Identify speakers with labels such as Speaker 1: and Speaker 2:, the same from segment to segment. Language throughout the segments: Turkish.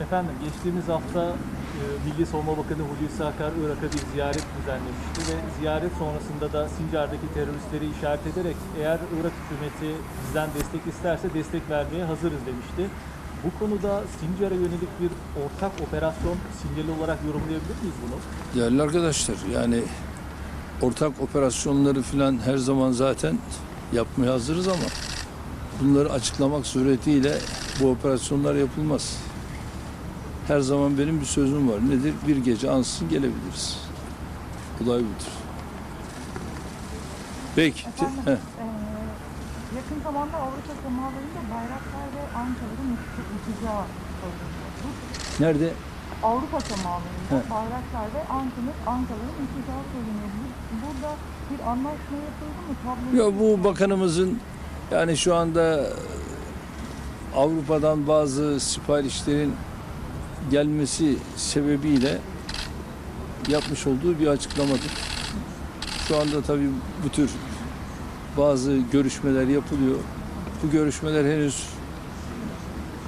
Speaker 1: Efendim geçtiğimiz hafta e, Milli Savunma Bakanı Hulusi Akar Irak'a bir ziyaret düzenlemişti ve ziyaret sonrasında da Sincar'daki teröristleri işaret ederek eğer Irak hükümeti bizden destek isterse destek vermeye hazırız demişti. Bu konuda Sincar'a yönelik bir ortak operasyon sinyali olarak yorumlayabilir miyiz bunu?
Speaker 2: Değerli arkadaşlar yani ortak operasyonları filan her zaman zaten yapmaya hazırız ama bunları açıklamak suretiyle bu operasyonlar yapılmaz. Her zaman benim bir sözüm var. Nedir? Bir gece ansızın gelebiliriz. Olay budur. Peki.
Speaker 3: Efendim,
Speaker 2: Heh.
Speaker 3: eee, yakın zamanda Avrupa semalarında bayraklar ve ankaların uçacağı söyleniyor. Bu
Speaker 2: Nerede?
Speaker 3: Avrupa semalarında
Speaker 2: He.
Speaker 3: bayraklar ve ankaların, ankaların uçacağı. Bu- Burada bir anlaşma yapıldı mı? Tablo
Speaker 2: Ya bu bakanımızın yani şu anda Avrupa'dan bazı siparişlerin gelmesi sebebiyle yapmış olduğu bir açıklamadır. Şu anda tabii bu tür bazı görüşmeler yapılıyor. Bu görüşmeler henüz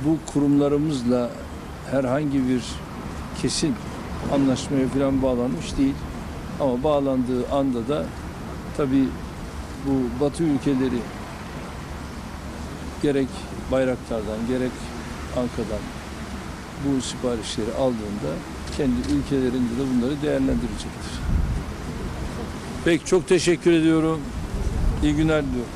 Speaker 2: bu kurumlarımızla herhangi bir kesin anlaşmaya falan bağlanmış değil. Ama bağlandığı anda da tabii bu Batı ülkeleri gerek Bayraktar'dan gerek Ankara'dan bu siparişleri aldığında kendi ülkelerinde de bunları değerlendirecektir. Peki çok teşekkür ediyorum. İyi günler diliyorum.